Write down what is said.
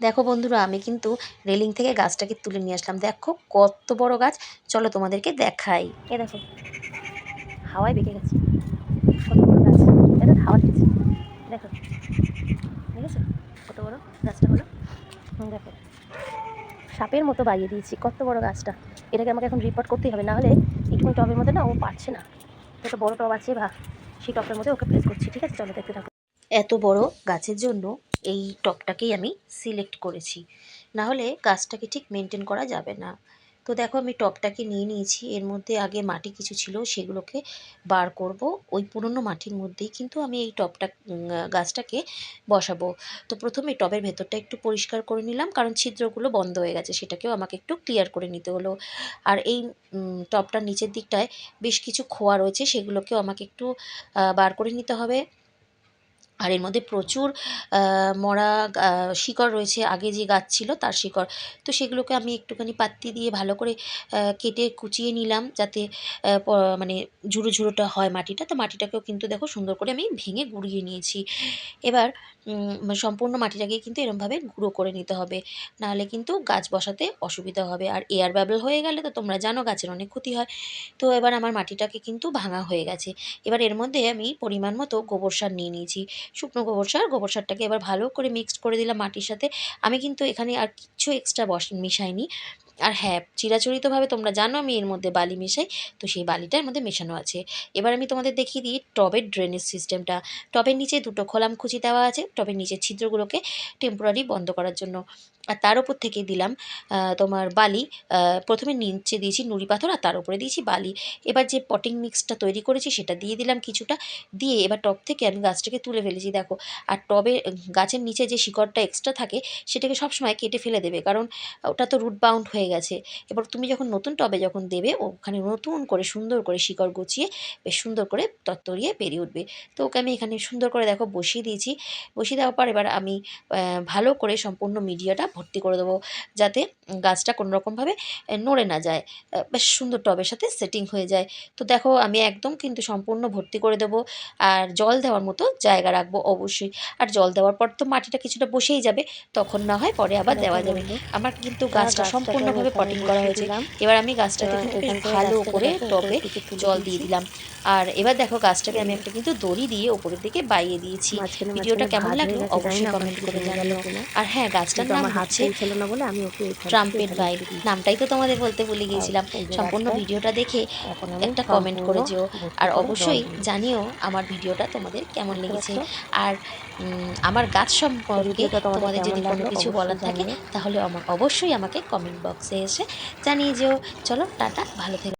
দেখো বন্ধুরা, আমি কিন্তু রেলিং থেকে গাছটাকে তুলে নিয়ে আসলাম। দেখো কত বড় গাছ। চলো তোমাদেরকে দেখাই। এ দেখো, হাওয়ায় বেঁকে গেছে। কত বড় গাছ। এটা হাওয়া দিচ্ছে। দেখো, দেখেছ? কত বড় গাছটা হলো? দেখো। সাপের মতো বাইয়ে দিয়েছি। কত বড় গাছটা। এটাকে আমাকে এখন রিপোর্ট করতেই হবে। না হলে একটু টবের মধ্যে না ও পারছে না। একটা বড় টব আছে বা সেই টবের মধ্যে ওকে প্লেস করছি। ঠিক আছে? চলো দেখতে থাকো। এত বড় গাছের জন্য এই টবটাকেই আমি সিলেক্ট করেছি। না হলে গাছটাকে ঠিক মেনটেন করা যাবে না। তো দেখো আমি টবটাকে নিয়ে নিয়েছি। এর মধ্যে আগে মাটি কিছু ছিল সেগুলোকে বার করব। ওই পুরনো মাটির মধ্যেই কিন্তু আমি এই উম, গাছটাকে বসাবো। তো প্রথমে টবের ভেতরটা একটু পরিষ্কার করে নিলাম কারণ ছিদ্রগুলো বন্ধ হয়ে গেছে সেটাকেও আমাকে একটু ক্লিয়ার করে নিতে হলো। আর এই উম, টবটার নিচের দিকটায় বেশ কিছু খোয়া রয়েছে সেগুলোকেও আমাকে একটু বার করে নিতে হবে। আর এর মধ্যে প্রচুর মরা শিকড় রয়েছে। আগে যে গাছ ছিল তার শিকড়। তো সেগুলোকে আমি একটুখানি পাত্তি দিয়ে ভালো করে কেটে কুচিয়ে নিলাম যাতে মানে ঝুড়ো ঝুড়োটা হয় মাটিটা। তো মাটিটাকেও কিন্তু দেখো সুন্দর করে আমি ভেঙে গুঁড়িয়ে নিয়েছি। এবার সম্পূর্ণ মাটিটাকে কিন্তু এরমভাবে গুঁড়ো করে নিতে হবে। নাহলে কিন্তু গাছ বসাতে অসুবিধা হবে। আর এয়ার ব্যাবল হয়ে গেলে তো তোমরা জানো গাছের অনেক ক্ষতি হয়। তো এবার আমার মাটিটাকে কিন্তু ভাঙা হয়ে গেছে। এবার এর মধ্যে আমি পরিমাণ মতো গোবর সার নিয়ে নিয়েছি। শুকনো গোবর সার, গোবর সারটাকে এবার ভালো করে মিক্সড করে দিলাম মাটির সাথে। আমি কিন্তু এখানে আর কিচ্ছু এক্সট্রা বস, মিশাইনি। আর হ্যাঁ চিরাচরিতভাবে তোমরা জানো আমি এর মধ্যে বালি মেশাই, তো সেই বালিটা এর মধ্যে মেশানো আছে। এবার আমি তোমাদের দেখিয়ে দিই টবের ড্রেনেজ সিস্টেমটা টবের নিচে দুটো খোলাম খুঁচি দেওয়া আছে, টবের নিচের ছিদ্রগুলোকে টেম্পোরারি বন্ধ করার জন্য। আর তার উপর থেকে দিলাম তোমার বালি প্রথমে নিচে দিয়েছি নুড়ি পাথর আর তার উপরে দিয়েছি বালি। এবার যে পটিং মিক্সটা তৈরি করেছি সেটা দিয়ে দিলাম কিছুটা। দিয়ে এবার টব থেকে আমি গাছটাকে তুলে ফেলেছি, দেখো। আর টবে গাছের নিচে যে শিকড়টা এক্সট্রা থাকে, সেটাকে সবসময় কেটে ফেলে দেবে। কারণ ওটা তো রুট বাউন্ড হয়ে গেছে। এবার তুমি যখন নতুন টবে যখন দেবে ওখানে নতুন করে সুন্দর করে শিকড় গুছিয়ে বেশ সুন্দর করে তত্তরিয়ে পেরিয়ে উঠবে। তো ওকে আমি এখানে সুন্দর করে দেখো বসিয়ে দিয়েছি। বসিয়ে দেওয়ার পর এবার আমি ভালো করে সম্পূর্ণ মিডিয়াটা ভর্তি করে দেবো যাতে গাছটা কোনো রকমভাবে নড়ে না যায়। বেশ সুন্দর টবের সাথে সেটিং হয়ে যায়। তো দেখো আমি একদম কিন্তু সম্পূর্ণ ভর্তি করে দেবো। আর জল দেওয়ার মতো জায়গা রাখব অবশ্যই। আর জল দেওয়ার পর তো মাটিটা কিছুটা বসেই যাবে। তখন না হয় পরে আবার দেওয়া যাবে। আমার কিন্তু গাছটা সম্পূর্ণভাবে পটিং করা হয়েছে। এবার আমি গাছটাকে কিন্তু ভালো করে টবে জল দিয়ে দিলাম। আর এবার দেখো গাছটাকে আমি একটা কিন্তু দড়ি দিয়ে ওপরের দিকে বাইয়ে দিয়েছি। ভিডিওটা কেমন লাগল? অবশ্যই কমেন্ট করে জানালো আর হ্যাঁ গাছটার নাম হচ্ছে ট্রাম্পেট বাইক নামটাই তো তোমাদের বলতে ভুলে গিয়েছিলাম। সম্পূর্ণ ভিডিওটা দেখে একটা কমেন্ট করে যেও। আর অবশ্যই জানিও আমার ভিডিওটা তোমাদের কেমন লেগেছে। আর আমার গাছ সম্পর্কে তোমাদের যদি কোনো কিছু বলার থাকে। তাহলে অবশ্যই আমাকে কমেন্ট বক্সে এসে জানিয়ে যেও চলো টাটা ভালো থেকো।